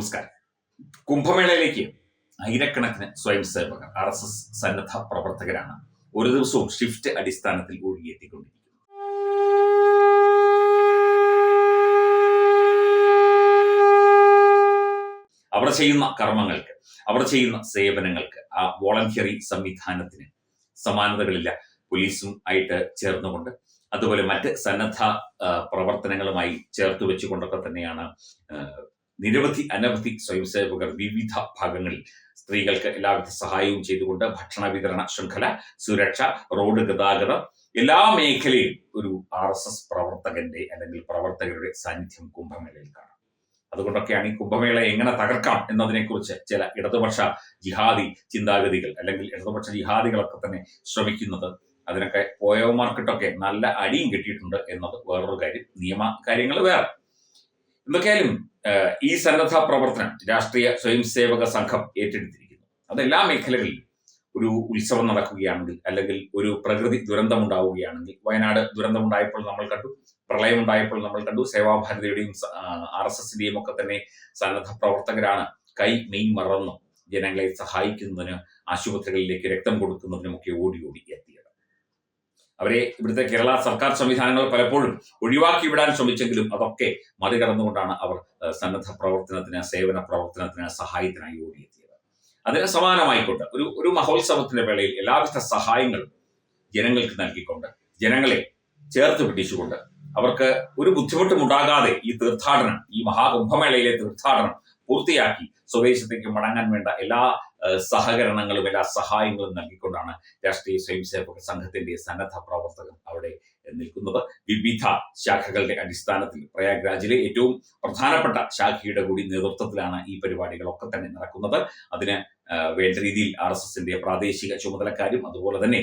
നമസ്കാരം. കുംഭമേളയിലേക്ക് ആയിരക്കണക്കിന് സ്വയം സേവകർ ആർ എസ് എസ് സന്നദ്ധ പ്രവർത്തകരാണ് ഒരു ദിവസവും ഷിഫ്റ്റ് അടിസ്ഥാനത്തിൽ ഒഴുകിയെത്തിക്കൊണ്ടിരിക്കുന്നത് അവർ ചെയ്യുന്ന കർമ്മങ്ങൾക്ക് അവർ ചെയ്യുന്ന സേവനങ്ങൾക്ക് ആ വോളണ്ടിയറി സംവിധാനത്തിന് സമാനതകളില്ല. പോലീസും ആയിട്ട് ചേർന്നുകൊണ്ട് അതുപോലെ മറ്റ് സന്നദ്ധ പ്രവർത്തനങ്ങളുമായി ചേർത്ത് വെച്ചുകൊണ്ടൊക്കെ തന്നെയാണ് നിരവധി അനവധി സ്വയംസേവകർ വിവിധ ഭാഗങ്ങളിൽ സ്ത്രീകൾക്ക് എല്ലാവിധ സഹായവും ചെയ്തുകൊണ്ട് ഭക്ഷണ വിതരണ ശൃംഖല സുരക്ഷ റോഡ് ഗതാഗതം എല്ലാ മേഖലയിലും ഒരു ആർ എസ് എസ് പ്രവർത്തകന്റെ അല്ലെങ്കിൽ പ്രവർത്തകരുടെ സാന്നിധ്യം കുംഭമേളയിൽ കാണാം. അതുകൊണ്ടൊക്കെയാണ് ഈ കുംഭമേള എങ്ങനെ തകർക്കാം എന്നതിനെക്കുറിച്ച് ചില ഇടതുപക്ഷ ജിഹാദി ചിന്താഗതികൾ അല്ലെങ്കിൽ ഇടതുപക്ഷ ജിഹാദികളൊക്കെ തന്നെ ശ്രമിക്കുന്നത്. അതിനൊക്കെ പോയോ മാർക്കറ്റൊക്കെ നല്ല അടിയും കിട്ടിയിട്ടുണ്ട് എന്നത് വേറൊരു കാര്യം. നിയമ കാര്യങ്ങൾ വേറെ. എന്തൊക്കെയായാലും ഈ സന്നദ്ധ പ്രവർത്തനം രാഷ്ട്രീയ സ്വയം സേവക സംഘം ഏറ്റെടുത്തിരിക്കുന്നു. അതെല്ലാ മേഖലകളിലും ഒരു ഉത്സവം നടക്കുകയാണെങ്കിൽ അല്ലെങ്കിൽ ഒരു പ്രകൃതി ദുരന്തം ഉണ്ടാവുകയാണെങ്കിൽ വയനാട് ദുരന്തമുണ്ടായപ്പോൾ നമ്മൾ കണ്ടു പ്രളയം ഉണ്ടായപ്പോൾ നമ്മൾ കണ്ടു സേവാഭാരതിയുടെയും ആർ എസ് എസിന്റെയും ഒക്കെ തന്നെ സന്നദ്ധ പ്രവർത്തകരാണ് കൈ മെയ് മറന്നു ജനങ്ങളെ സഹായിക്കുന്നതിന് ആശുപത്രികളിലേക്ക് രക്തം കൊടുക്കുന്നതിനുമൊക്കെ ഓടി ഓടി എത്തിയത് അവരെ ഇവിടുത്തെ കേരള സർക്കാർ സംവിധാനങ്ങൾ പലപ്പോഴും ഒഴിവാക്കി വിടാൻ ശ്രമിച്ചെങ്കിലും അതൊക്കെ മറികടന്നുകൊണ്ടാണ് അവർ സന്നദ്ധ പ്രവർത്തനത്തിന് സേവന പ്രവർത്തനത്തിന് സഹായത്തിനായി ഓടിയെത്തിയത്. അതിന് സമാനമായിക്കൊണ്ട് ഒരു ഒരു മഹോത്സവത്തിന്റെ വേളയിൽ എല്ലാവിധ സഹായങ്ങളും ജനങ്ങൾക്ക് നൽകിക്കൊണ്ട് ജനങ്ങളെ ചേർത്ത് പിടിച്ചുകൊണ്ട് അവർക്ക് ഒരു ബുദ്ധിമുട്ടും ഉണ്ടാകാതെ ഈ തീർത്ഥാടനം ഈ മഹാകുംഭമേളയിലെ തീർത്ഥാടനം പൂർത്തിയാക്കി സ്വദേശത്തേക്ക് മടങ്ങാൻ വേണ്ട എല്ലാ സഹകരണങ്ങളും എല്ലാ സഹായങ്ങളും നൽകിക്കൊണ്ടാണ് രാഷ്ട്രീയ സ്വയംസേവക സംഘത്തിന്റെ സന്നദ്ധ പ്രവർത്തകർ അവിടെ നിൽക്കുന്നത്. വിവിധ ശാഖകളുടെ അടിസ്ഥാനത്തിൽ പ്രയാഗ്രാജിലെ ഏറ്റവും പ്രധാനപ്പെട്ട ശാഖയുടെ കൂടി നേതൃത്വത്തിലാണ് ഈ പരിപാടികളൊക്കെ തന്നെ നടക്കുന്നത്. അതിന് വേണ്ട രീതിയിൽ ആർ എസ് എസിന്റെ പ്രാദേശിക ചുമതലക്കാരും അതുപോലെ തന്നെ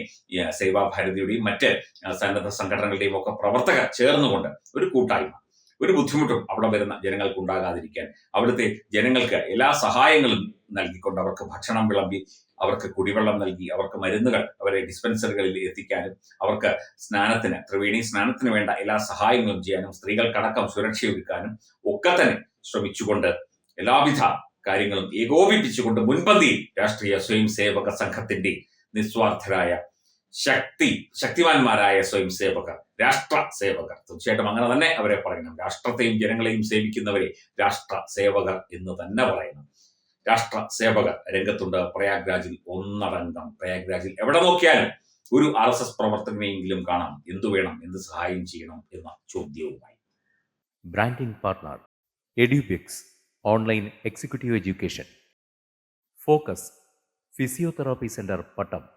സേവാഭാരതിയുടെയും മറ്റ് സന്നദ്ധ സംഘടനകളുടെയും ഒക്കെ പ്രവർത്തകർ ചേർന്നുകൊണ്ട് ഒരു കൂട്ടായ്മ ഒരു ബുദ്ധിമുട്ടും അവിടെ വരുന്ന ജനങ്ങൾക്ക് ഉണ്ടാകാതിരിക്കാൻ. അവിടുത്തെ ജനങ്ങൾക്ക് എല്ലാ സഹായങ്ങളും നൽകിക്കൊണ്ട് അവർക്ക് ഭക്ഷണം വിളമ്പി അവർക്ക് കുടിവെള്ളം നൽകി അവർക്ക് മരുന്നുകൾ അവരെ ഡിസ്പെൻസറികളിൽ എത്തിക്കാനും അവർക്ക് സ്നാനത്തിന് ത്രിവേണി സ്നാനത്തിന് വേണ്ട എല്ലാ സഹായങ്ങളും ചെയ്യാനും സ്ത്രീകൾക്കടക്കം സുരക്ഷയൊരുക്കാനും ഒക്കെ തന്നെ ശ്രമിച്ചുകൊണ്ട് എല്ലാവിധ കാര്യങ്ങളും ഏകോപിപ്പിച്ചുകൊണ്ട് മുൻപന്തിയിൽ രാഷ്ട്രീയ സ്വയം സേവക സംഘത്തിന്റെ നിസ്വാർത്ഥരായ ശക്തി ശക്തിമാന്മാരായ സ്വയം സേവകർ രാഷ്ട്ര സേവകർ തീർച്ചയായിട്ടും അങ്ങനെ തന്നെ അവരെ പറയണം. രാഷ്ട്രത്തെയും ജനങ്ങളെയും സേവിക്കുന്നവരെ രാഷ്ട്ര സേവകർ എന്ന് തന്നെ പറയണം. രാഷ്ട്ര സേവകർ രംഗത്തുണ്ട്. പ്രയാഗ്രാജിൽ ഒന്നടങ്കം. പ്രയാഗ്രാജിൽ എവിടെ നോക്കിയാലും ഒരു ആർ എസ് എസ് പ്രവർത്തകനെയെങ്കിലും കാണാം. എന്തു വേണം? എന്ത് സഹായം ചെയ്യണം? എന്ന ചോദ്യവുമായി. Branding partner Edubix online executive education focus physiotherapy centre Pattom.